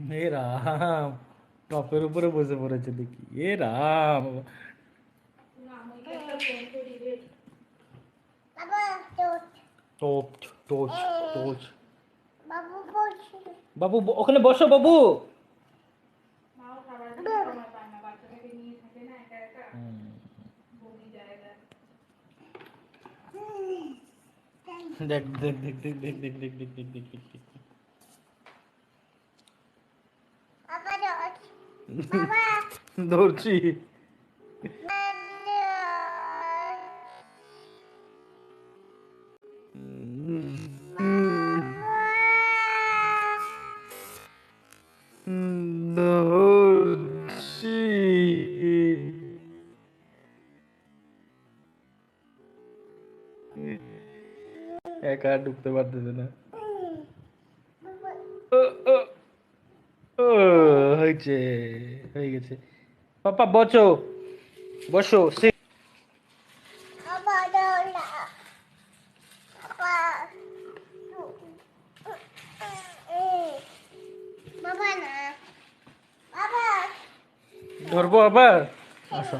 এ রাম টপের উপরে বসে পড়েছে দেখি এ রাম টপ টোচ টোচ বাবু ওখানে বসো বাবু। দেখ দেখ দেখ দেখ দেখ দেখ দেখ দেখ দেখ দেখ দেখ ধরছি ধরছি একা ঢুকতে পারতেছে না ও, ও, ও, হয়েছে হয়ে গেছে। পাপা বসো বসো ধরবো আবার? আসো।